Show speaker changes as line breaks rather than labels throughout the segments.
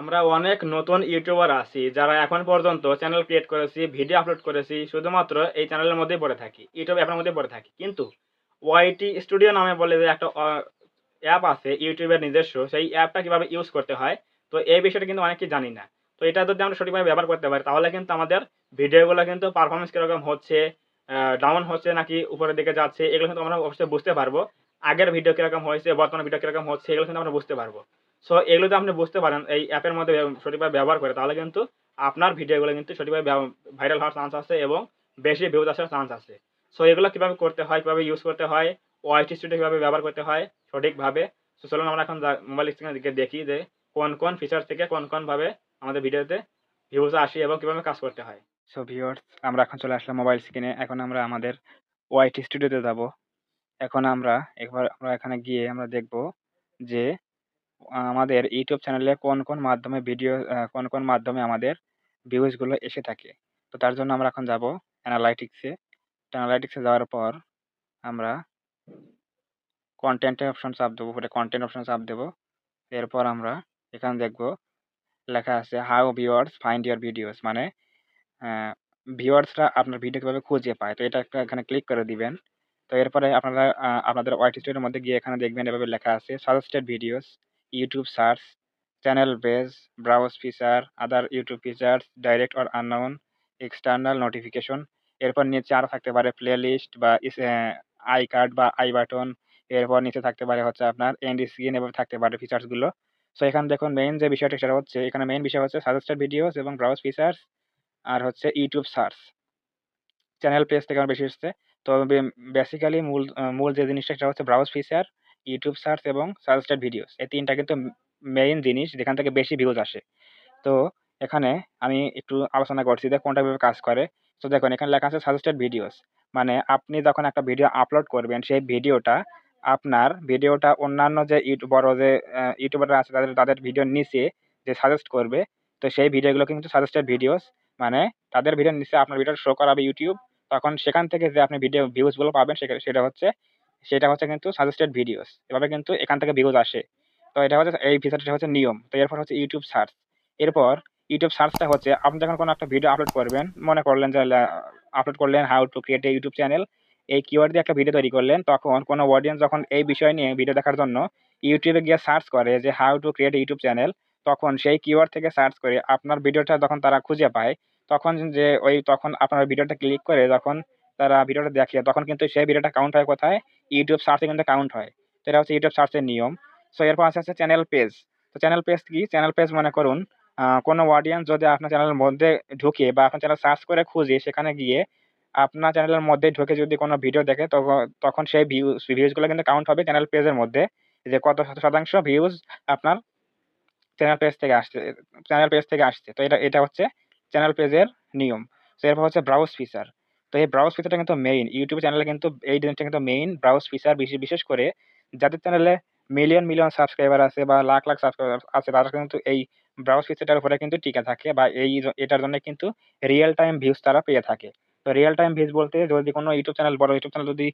আমরা অনেক নতুন ইউটিউবার আছি, যারা এখন পর্যন্ত চ্যানেল ক্রিয়েট করেছি ভিডিও আপলোড করেছি, শুধুমাত্র এই চ্যানেলের মধ্যেই পড়ে থাকি ইউটিউব অ্যাপের মধ্যে পড়ে থাকি। কিন্তু ওয়াইটি স্টুডিও নামে বলে যে একটা অ্যাপ আছে ইউটিউবের নিজস্ব, সেই অ্যাপটা কীভাবে ইউজ করতে হয়, তো এই বিষয়টা কিন্তু অনেকেই জানি না। তো এটা যদি আমরা সঠিকভাবে ব্যবহার করতে পারি, তাহলে কিন্তু আমাদের ভিডিওগুলো কিন্তু পারফরমেন্স কীরকম হচ্ছে ডাউন হচ্ছে নাকি উপরের দিকে যাচ্ছে, এগুলো কিন্তু আমরা অবশ্যই বুঝতে পারব। আগের ভিডিও কীরকম হয়েছে, বর্তমান ভিডিও কীরকম হচ্ছে, এগুলো কিন্তু আমরা বুঝতে পারব। সো এগুলো যদি আপনি বুঝতে পারেন, এই অ্যাপের মধ্যে সঠিকভাবে ব্যবহার করে, তাহলে কিন্তু আপনার ভিডিওগুলো কিন্তু সঠিকভাবে ভাইরাল হওয়ার চান্স আছে এবং বেশি ভিউজ আসার চান্স আছে। সো এগুলো কীভাবে করতে হয়, কীভাবে ইউজ করতে হয় ওয়াইটি স্টুডিও কীভাবে ব্যবহার করতে হয়, সঠিকভাবে। তো চলুন আমরা এখন মোবাইল স্ক্রিনের দিকে দেখি যে কোন কোন ফিচার থেকে কোন কোনভাবে আমাদের ভিডিওতে ভিউজ আসে এবং কীভাবে কাজ করতে হয়।
সো ভিউয়ার্স আমরা এখন চলে আসলাম মোবাইল স্ক্রিনে এখন আমরা আমাদের ওয়াইটি স্টুডিওতে যাব। এখন আমরা, একবার আমরা এখানে গিয়ে আমরা দেখব যে আমাদের ইউটিউব চ্যানেলে কোন কোন মাধ্যমে ভিডিও কোন কোন মাধ্যমে আমাদের ভিউজগুলো এসে থাকে। তো তার জন্য আমরা এখন যাব অ্যানালাইটিক্সে অ্যানালাইটিক্সে যাওয়ার পর আমরা কন্টেন্টের অপশন চাপ দেবো, পরে কন্টেন্ট অপশন চাপ দেবো। এরপর আমরা এখানে দেখব, লেখা আছে how viewers find your videos মানে ভিওয়ার্সরা আপনার ভিডিও কীভাবে খুঁজে পায়। তো এটা একটা এখানে ক্লিক করে দিবেন। তো এরপরে আপনারা আপনাদের ওয়াইটি স্টুডিওর মধ্যে গিয়ে এখানে দেখবেন এভাবে লেখা আছে suggested videos YouTube search channel base browse feature other YouTube features direct or unknown external notification এরপর নিচে আরও থাকতে পারে প্লে লিস্ট বা আই কার্ড বা আই বাটন এরপর নিচে থাকতে পারে হচ্ছে আপনার এন্ড স্ক্রিন এভাবে থাকতে পারে ফিচার্সগুলো সো এখানে দেখুন মেইন যে বিষয়টা সেটা হচ্ছে, এখানে মেইন বিষয় হচ্ছে সাজেস্টেড ভিডিওস এবং ব্রাউজ ফিচার্স আর হচ্ছে ইউটিউব সার্চ চ্যানেল পেজ থেকে আমার বেশি এসছে। তো বেসিক্যালি মূল মূল যে জিনিসটা সেটা হচ্ছে ব্রাউজ ফিচার ইউটিউব সার্চ এবং সাজেস্টেড ভিডিওস এই তিনটা কিন্তু মেইন জিনিস, যেখান থেকে বেশি ভিউজ আসে। তো এখানে আমি একটু আলোচনা করছি যে কোনটা কীভাবে কাজ করে। তো দেখুন, এখানে লেখা আছে সাজেস্টেড ভিডিওস মানে আপনি যখন একটা ভিডিও আপলোড করবেন, সেই ভিডিওটা আপনার ভিডিওটা অন্যান্য যে ইউটিউব বড় যে ইউটিউবাররা আছে, তাদের তাদের ভিডিওর নিচে যে সাজেস্ট করবে, তো সেই ভিডিওগুলো কিন্তু সাজেস্টেড ভিডিওস মানে তাদের ভিডিওর নিচে আপনার ভিডিও শো করাবে ইউটিউব তখন সেখান থেকে যে আপনি ভিডিও ভিউজগুলো পাবেন সেটা হচ্ছে সেটা হচ্ছে কিন্তু সাজেস্টেড ভিডিওস এভাবে কিন্তু এখান থেকে ভিউজ আসে। তো এটা হচ্ছে, এই ফিচারটা হচ্ছে নিয়ম। তো এরপর হচ্ছে ইউটিউব সার্চ এরপর ইউটিউব সার্চটা হচ্ছে, আপনি যখন কোনো একটা ভিডিও আপলোড করবেন, মনে করলেন যে আপলোড করলেন how to create a YouTube channel এই কিওয়ার্ড দিয়ে একটা ভিডিও তৈরি করলেন, তখন কোনো অডিয়েন্স যখন এই বিষয় নিয়ে ভিডিও দেখার জন্য ইউটিউবে গিয়ে সার্চ করে যে how to create YouTube channel তখন সেই কিওয়ার্ড থেকে সার্চ করে আপনার ভিডিওটা যখন তারা খুঁজে পায়, তখন যে, ওই তখন আপনার ভিডিওটা ক্লিক করে যখন তারা ভিডিওটা দেখে, তখন কিন্তু সেই ভিডিওটা কাউন্ট হয় কোথায়? ইউটিউব সার্চে কিন্তু কাউন্ট হয়। তো এটা হচ্ছে ইউটিউব সার্চের নিয়ম। সো এরপর আছে হচ্ছে চ্যানেল পেজ তো চ্যানেল পেজ কি? চ্যানেল পেজ মনে করুন কোনো অডিয়েন্স যদি আপনার চ্যানেলের মধ্যে ঢুকে বা আপনার চ্যানেল সার্চ করে খুঁজে, সেখানে গিয়ে আপনার চ্যানেলের মধ্যে ঢুকে যদি কোনো ভিডিও দেখে তখন সেই ভিউজ ভিউজগুলো কিন্তু কাউন্ট হবে চ্যানেল পেজের মধ্যে। যে কত শতাংশ ভিউজ আপনার চ্যানেল পেজ থেকে আসছে চ্যানেল পেজ থেকে আসছে। তো এটা এটা হচ্ছে চ্যানেল পেজের নিয়ম। তো এরপর হচ্ছে ব্রাউজ ফিচার তো এই ব্রাউজ ফিচারটা কিন্তু মেইন ইউটিউব চ্যানেলে কিন্তু এই জিনিসটা কিন্তু মেইন ব্রাউজ ফিচার বিশেষ বিশেষ করে যাদের চ্যানেলে মিলিয়ন মিলিয়ন সাবস্ক্রাইবার আছে বা লাখ লাখ সাবস্ক্রাইবার আছে, তারা কিন্তু এই ব্রাউজ ফিচারটার উপরে কিন্তু টিকে থাকে বা এই এটার জন্য কিন্তু রিয়েল টাইম ভিউজ তারা পেয়ে থাকে। তো রিয়েল টাইম ভিউজ বলতে যদি কোনো ইউটিউব চ্যানেল বড় ইউটিউব চ্যানেল যদি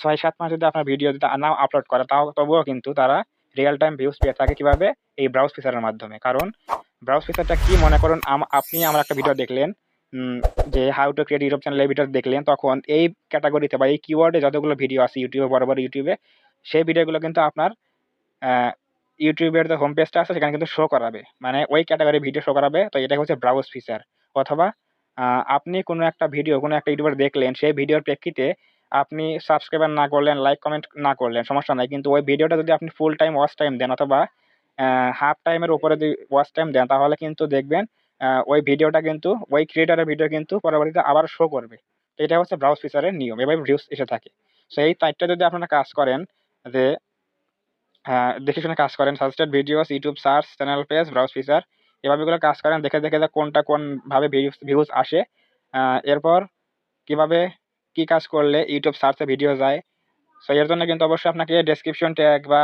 ছয়, সাত মাস যদি আপনার ভিডিও যদি না আপলোড করে, তাও, তবুও কিন্তু তারা রিয়েল টাইম ভিউজ পেয়ে থাকে কীভাবে? এই ব্রাউজ ফিচারের মাধ্যমে। কারণ ব্রাউজ ফিচারটা কি? মনে করুন আপনি আমার একটা ভিডিও দেখলেন। যে how to create YouTube channel এই ভিডিও দেখলেন, তখন এই ক্যাটাগরিতে বা এই কিওয়ার্ডে যতগুলো ভিডিও আছে ইউটিউবে বড় বড় ইউটিউবে সেই ভিডিওগুলো কিন্তু আপনার ইউটিউবের যে হোম পেজটা আছে, সেখানে কিন্তু শো করাবে। মানে ওই ক্যাটাগরি ভিডিও শো করাবে। তো এটা হচ্ছে ব্রাউজ ফিচার অথবা আপনি কোনো একটা ভিডিও কোনো একটা ইউটিউবার দেখলেন, সেই ভিডিওর প্রেক্ষিতে আপনি সাবস্ক্রাইবার না করলেন লাইক কমেন্ট না করলেন, সমস্যা নাই। কিন্তু ওই ভিডিওটা যদি আপনি ফুল টাইম ওয়াচ টাইম দেন অথবা হাফ টাইমের উপরে যদি ওয়াচ টাইম দেন, তাহলে কিন্তু দেখবেন ওই ভিডিওটা কিন্তু, ওই ক্রিয়েটারের ভিডিও কিন্তু পরবর্তীতে আবার শো করবে। তো এটা হচ্ছে ব্রাউজ ফিচারের নিয়ম, এভাবে ভিউজ এসে থাকে। সো এই টাইপটা যদি আপনারা কাজ করেন, যে দেখে শুনে কাজ করেন suggested videos YouTube search channel page browse feature এভাবেগুলো কাজ করেন, দেখে দেখে যে কোনটা কোন ভাবে ভিউজ আসে। এরপর কীভাবে কি কাজ করলে ইউটিউব সার্চে ভিডিও যায়। সো এর জন্য কিন্তু অবশ্যই আপনাকে ডেসক্রিপশন ট্যাগ বা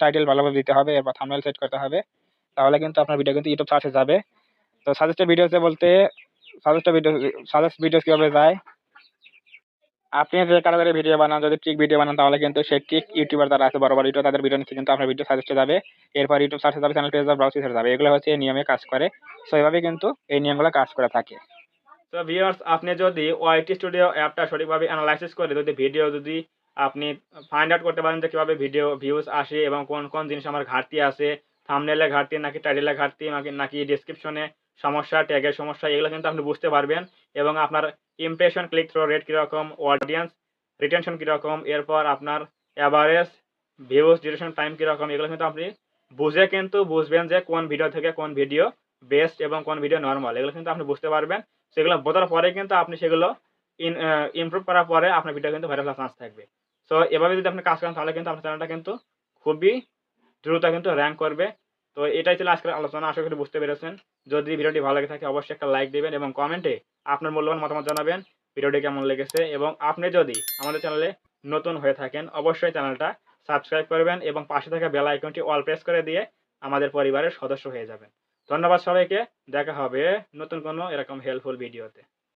টাইটেল ভালোভাবে দিতে হবে, এরপর থাম্বনেল সেট করতে হবে। তাহলে কিন্তু আপনার ভিডিও কিন্তু ইউটিউব সার্চে যাবে। তো সাজেস্টেড ভিডিওসে বলতে সাজেস্টেড ভিডিও সাজেস্ট ভিডিওস কীভাবে যায়?
আপনি যে কারও ভিডিও বানান, যদি ট্রিক ভিডিও বানান, তাহলে কিন্তু সেই ট্রিক ইউটিউবার যারা আছে, বড় বড় ইউটিউব তাদের ভিডিও নিচে কিন্তু আপনার ভিডিও সাজেস্টে যাবে। এরপর ইউটিউব সার্চে যাবে চ্যানেল পেজ যাবে পেজে যাবে। এগুলো হচ্ছে এই নিয়মে কাজ করে। সো এইভাবে কিন্তু এই নিয়মগুলো কাজ করে থাকে।
তো ভিউয়ার্স আপনি যদি ওয়াইটি স্টুডিও অ্যাপটা সঠিকভাবে অ্যানালাইসিস করে, যদি ভিডিও যদি আপনি ফাইন্ড আউট করতে পারেন যে কীভাবে ভিডিও ভিউজ আসে এবং কোন কোন জিনিস আমার ঘাটতি আছে থামনেলে ঘাটতি, নাকি টাইটেলে ঘাটতি, নাকি ডিসক্রিপশনে সমস্যা ট্যাগের সমস্যা, এগুলো কিন্তু আপনি বুঝতে পারবেন। এবং আপনার ইমপ্রেশন ক্লিক থ্রো রেট কীরকম অডিয়েন্স রিটেনশন কীরকম, এরপর আপনার অ্যাভারেজ ভিউজ ডিউরেশন টাইম কীরকম, এগুলো কিন্তু আপনি বুঝে কিন্তু বুঝবেন যে কোন ভিডিও থেকে কোন ভিডিও বেস্ট এবং কোন ভিডিও নর্মাল এগুলো কিন্তু আপনি বুঝতে পারবেন। সেগুলো বোঝার পরে কিন্তু আপনি সেগুলো ইন ইমপ্রুভ করার পরে আপনার ভিডিও কিন্তু ভাইরাল চান্স থাকবে। সো এভাবে যদি আপনি কাজ করেন, তাহলে কিন্তু আপনার চ্যানেলটা কিন্তু খুবই দ্রুত কিন্তু র্যাঙ্ক করবে। তো এটাই ছিল আজকের আলোচনা, আশা করি বুঝতে পেরেছেন। যদি ভিডিওটি ভালো লাগে থাকে, অবশ্যই একটা লাইক দেবেন এবং কমেন্টে আপনার মূল্যবান মতামত জানাবেন, ভিডিওটি কেমন লেগেছে এবং আপনি যদি আমাদের চ্যানেলে নতুন হয়ে থাকেন, অবশ্যই চ্যানেলটা সাবস্ক্রাইব করবেন এবং পাশে থাকা বেল আইকনটি অল প্রেস করে দিয়ে আমাদের পরিবারের সদস্য হয়ে যাবেন। ধন্যবাদ সবাইকে, দেখা হবে নতুন কোনো এরকম হেল্পফুল ভিডিওতে